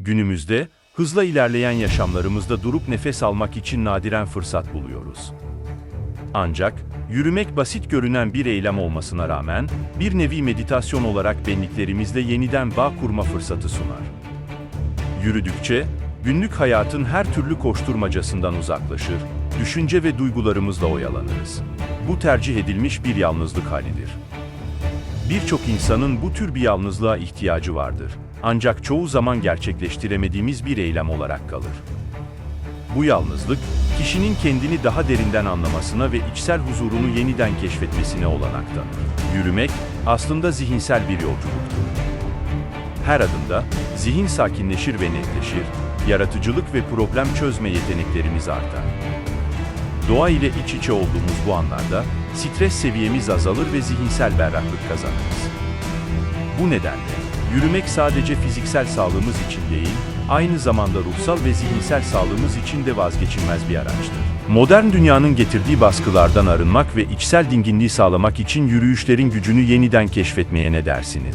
Günümüzde, hızla ilerleyen yaşamlarımızda durup nefes almak için nadiren fırsat buluyoruz. Ancak, yürümek basit görünen bir eylem olmasına rağmen, bir nevi meditasyon olarak benliklerimizle yeniden bağ kurma fırsatı sunar. Yürüdükçe, günlük hayatın her türlü koşturmacasından uzaklaşır, düşünce ve duygularımızla oyalanırız. Bu tercih edilmiş bir yalnızlık halidir. Birçok insanın bu tür bir yalnızlığa ihtiyacı vardır. Ancak çoğu zaman gerçekleştiremediğimiz bir eylem olarak kalır. Bu yalnızlık, kişinin kendini daha derinden anlamasına ve içsel huzurunu yeniden keşfetmesine olanak tanır. Yürümek, aslında zihinsel bir yolculuktur. Her adımda zihin sakinleşir ve netleşir, yaratıcılık ve problem çözme yeteneklerimiz artar. Doğa ile iç içe olduğumuz bu anlarda stres seviyemiz azalır ve zihinsel berraklık kazanırız. Bu nedenle yürümek sadece fiziksel sağlığımız için değil, aynı zamanda ruhsal ve zihinsel sağlığımız için de vazgeçilmez bir araçtır. Modern dünyanın getirdiği baskılardan arınmak ve içsel dinginliği sağlamak için yürüyüşlerin gücünü yeniden keşfetmeye ne dersiniz?